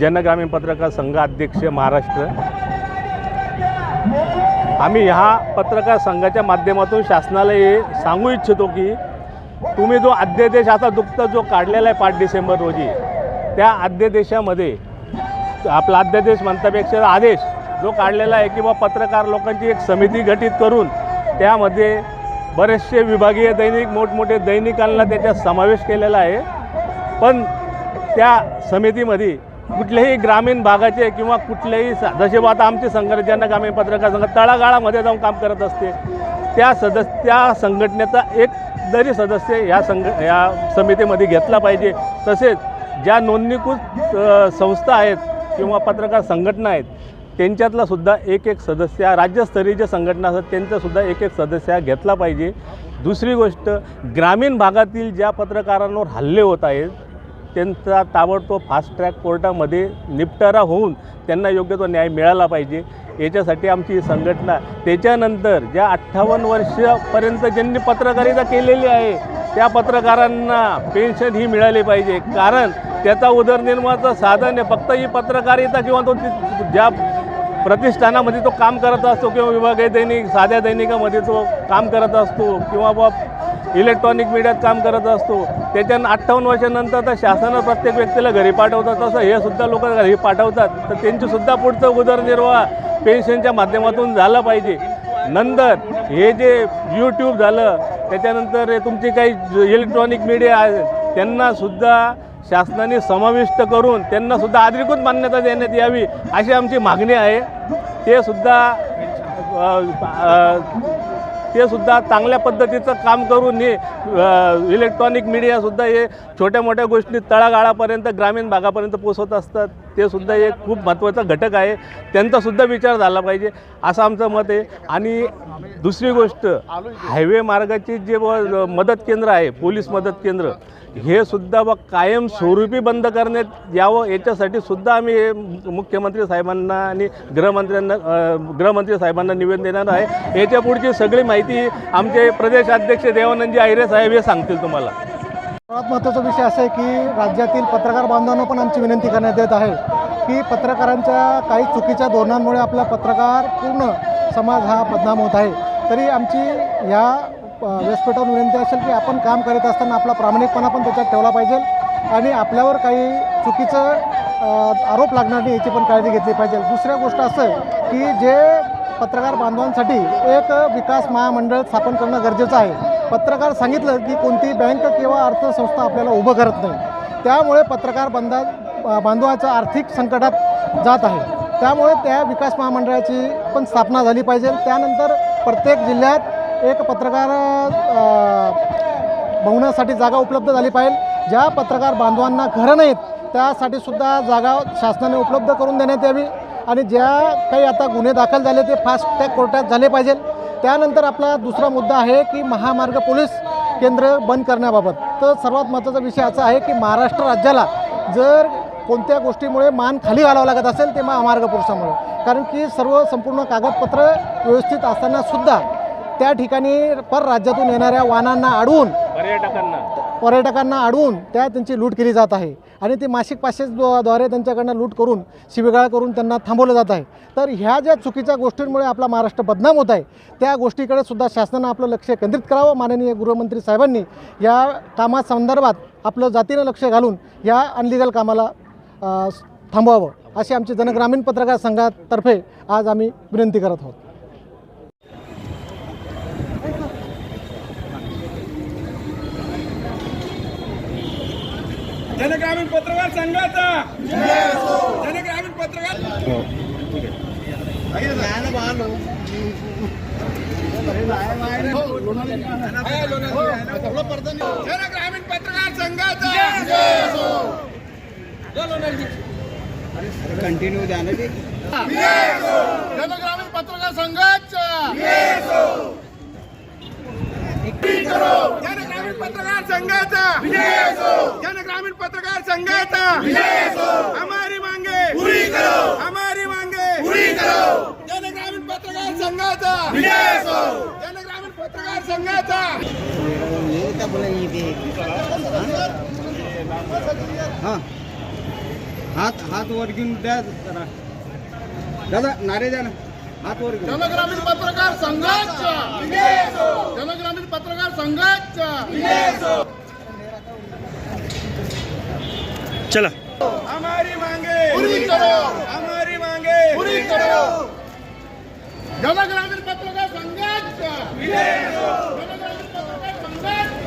जनग्रामीण पत्रकार संघाध्यक्ष महाराष्ट्र. आम्ही ह्या पत्रकार संघाच्या माध्यमातून शासनाला हे सांगू इच्छितो की तुम्ही जो अध्यादेश आता दुप्त जो काढलेला आहे पाच डिसेंबर रोजी त्या अध्यादेशामध्ये आपला अध्यादेश म्हणतापेक्षा आदेश जो काढलेला आहे की बा पत्रकार लोकांची एक समिती गठीत करून त्यामध्ये बरेचसे विभागीय दैनिक मोठमोठे दैनिकांना त्याच्यात समावेश केलेला आहे. पण त्या समितीमध्ये कुठल्याही ग्रामीण भागाचे किंवा कुठल्याही जसे आता आमचे संघटना ज्यांना ग्रामीण पत्रकार संघ तळागाळामध्ये जाऊन काम करत असते त्या सदस्य त्या संघटनेचा एक जरी सदस्य या संघ या समितीमध्ये घेतला पाहिजे तसेच ज्या नोंदणीकृत संस्था आहेत किंवा पत्रकार संघटना आहेत त्यांच्यातला सुद्धा एक एक सदस्य राज्यस्तरीय जे संघटना असतात त्यांचासुद्धा एक एक सदस्य घेतला पाहिजे. दुसरी गोष्ट ग्रामीण भागातील ज्या पत्रकारांवर हल्ले होत आहेत त्यांचा ताबडतोब फास्ट ट्रॅक कोर्टामध्ये निपटारा होऊन त्यांना योग्य तो न्याय मिळाला पाहिजे. याच्यासाठी आमची ही संघटना त्याच्यानंतर ज्या अठ्ठावन्न वर्षापर्यंत ज्यांनी पत्रकारिता केलेली आहे त्या पत्रकारांना पेन्शन ही मिळाली पाहिजे. कारण त्याचा उदरनिर्वाहाचं साधन आहे. फक्त ही पत्रकारिता किंवा तो ज्या प्रतिष्ठानामध्ये तो काम करत असतो किंवा विभागीय दैनिक साध्या दैनिकामध्ये तो काम करत असतो किंवा बा इलेक्ट्रॉनिक मीडियात काम करत असतो. त्याच्यानं अठ्ठावन्न वर्षानंतर तर शासनानं प्रत्येक व्यक्तीला घरी पाठवतात. तसं हे सुद्धा लोक घरी पाठवतात. तर त्यांचीसुद्धा पुढचं उदरनिर्वाह पेन्शनच्या माध्यमातून झालं पाहिजे. नंतर हे जे यूट्यूब झालं त्याच्यानंतर हे तुमची काही इलेक्ट्रॉनिक मीडिया आहे त्यांनासुद्धा शासनाने समाविष्ट करून त्यांनासुद्धा अधिकृत मान्यता देण्यात यावी अशी आमची मागणी आहे. ते सुद्धा ते सुद्धा चांगल्या पद्धतीचं काम करून हे इलेक्ट्रॉनिक मीडियासुद्धा हे छोट्या मोठ्या गोष्टी तळागाळापर्यंत ग्रामीण भागापर्यंत पोचवत असतात. ते सुद्धा एक खूप महत्त्वाचा घटक आहे. त्यांचासुद्धा विचार झाला पाहिजे. असं आमचं मत आहे. आणि दुसरी गोष्ट हायवे मार्गाची जे मदत केंद्र आहे पोलीस मदत केंद्र हे सुद्धा बघ कायम स्वरूपी बंद करण्यात यावं याच्यासाठी सुद्धा आम्ही मुख्यमंत्री साहेबांना आणि गृहमंत्र्यांना गृहमंत्री साहेबांना निवेदन देणार आहे. याच्या पुढची सगळी माहिती आमचे प्रदेशाध्यक्ष देवानंदजी आहिरे साहेब हे सांगतील तुम्हाला. सर्वात महत्त्वाचा विषय असा आहे की राज्यातील पत्रकार बांधवांना पण आमची विनंती करण्यात येत आहे की पत्रकारांच्या काही चुकीच्या धोरणांमुळे आपला पत्रकार पूर्ण समाज हा बदनाम होत आहे. तरी आमची ह्या व्यासपीठावर विनंती असेल की आपण काम करत असताना आपला प्रामाणिकपणा पण त्याच्यात ठेवला पाहिजे आणि आपल्यावर काही चुकीचं आरोप लागणार नाही याची पण काळजी घेतली पाहिजे. दुसऱ्या गोष्ट असं आहे की जे पत्रकार बांधवांसाठी एक विकास महामंडळ स्थापन करणं गरजेचं आहे. पत्रकार सांगितलं की कोणती बँक किंवा अर्थसंस्था आपल्याला उभं करत नाही. त्यामुळे पत्रकार बंधा बांधवाचं आर्थिक संकटात जात आहे. त्यामुळे त्या विकास महामंडळाची पण स्थापना झाली पाहिजे. त्यानंतर प्रत्येक जिल्ह्यात एक पत्रकार बघण्यासाठी जागा उपलब्ध झाली पाहिजे. ज्या पत्रकार बांधवांना घरं नाहीत त्यासाठी सुद्धा जागा शासनाने उपलब्ध करून देण्यात यावी. आणि ज्या काही आता गुन्हे दाखल झाले ते फास्ट ट्रॅक कोर्टात झाले पाहिजे त्यानंतर आपला दुसरा मुद्दा आहे की महामार्ग पोलीस केंद्र बंद करण्याबाबत. तर सर्वात महत्त्वाचा विषय असा आहे की महाराष्ट्र राज्याला जर कोणत्या गोष्टीमुळे मान खाली घालावं लागत असेल ते महामार्ग पुरुषामुळे कारण की सर्व संपूर्ण कागदपत्र व्यवस्थित असतानासुद्धा त्या ठिकाणी परराज्यातून येणाऱ्या वाहनांना अडवून पर्यटकांना. पर्यटकांना अडवून त्या त्यांची लूट केली जात आहे. आणि ते मासिक पासेस द्वारे त्यांच्याकडनं लूट करून शिबिगाळ करून त्यांना थांबवलं जात आहे. तर ह्या ज्या चुकीच्या गोष्टींमुळे आपला महाराष्ट्र बदनाम होत आहे त्या गोष्टीकडे सुद्धा शासनानं आपलं लक्ष केंद्रित करावं. माननीय गृहमंत्री साहेबांनी या कामासंदर्भात आपलं जातीनं लक्ष घालून या अनलिगल कामाला थांबवावं. अशी आमची जनग्रामीण पत्रकार संघातर्फे आज आम्ही विनंती करत आहोत. जनग्रामीण पत्रकार संघाचा. जनग्रामीण पत्रकार जनग्रामीण पत्रकार संघाचा. कंटिन्यू द्या ना जनग्रामीण पत्रकार संघाचा. जनग्रामीण पत्रकार संघाचा. संघाचा. हमारी मांगे. पूरी करो. हमारी मांगे. पूरी करो. जनग्रामीण पत्रकार संघाचा. जनग्रामीण पत्रकार संघाचा. हां. हात हात वर घेऊन द्या जरा. दादा नारे द्या ना. हात वर घेऊन. जनग्रामीण पत्रकार संघाचा. जनग्रामीण पत्रकार संघाचा. चला. हमारी मांगे। पूरी करो। हमारी मांगे। पूरी करो। जनग्रामीण पत्रकार संघाचा जनग्रामीण पत्रकार संघाचा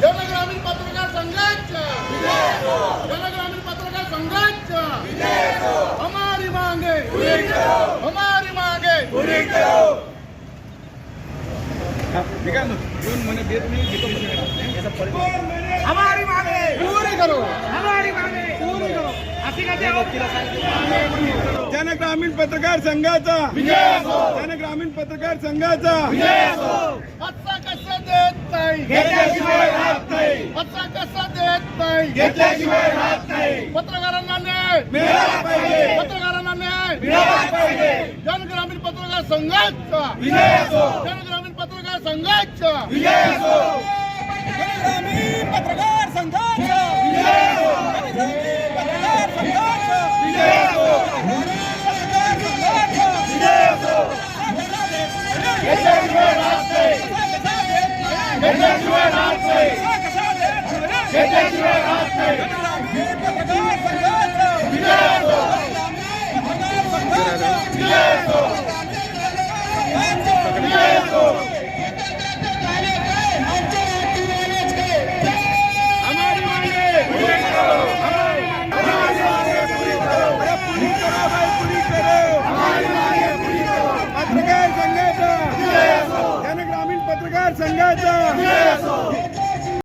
जनग्रामीण पत्रकार संघाचा जनग्रामीण पत्रकार संघाचा हमारी मांगे हमारी मांगे दोन महिने देत नाही घेतो पैसे. याचा परिणाम हमारी मांगे। पूरी करो। हमारी मांगे पूरी करो जन ग्रामीण पत्रकार संघाचा। जन ग्रामीण पत्रकार संघाचा। पत्ता कसा देत नाही? घेतल्याशिवाय राहत नाही। पत्ता कसा देत नाही? घेतल्याशिवाय राहत नाही। पत्रकारांना न्याय! मिळाला पाहिजे। पत्रकारांना न्याय! मिळाला पाहिजे। जन ग्रामीण पत्रकार संघाचा। विजय असो। जन ग्रामीण पत्रकार संघाचा विजय असो ग्रामीण पत्रकार संघाचा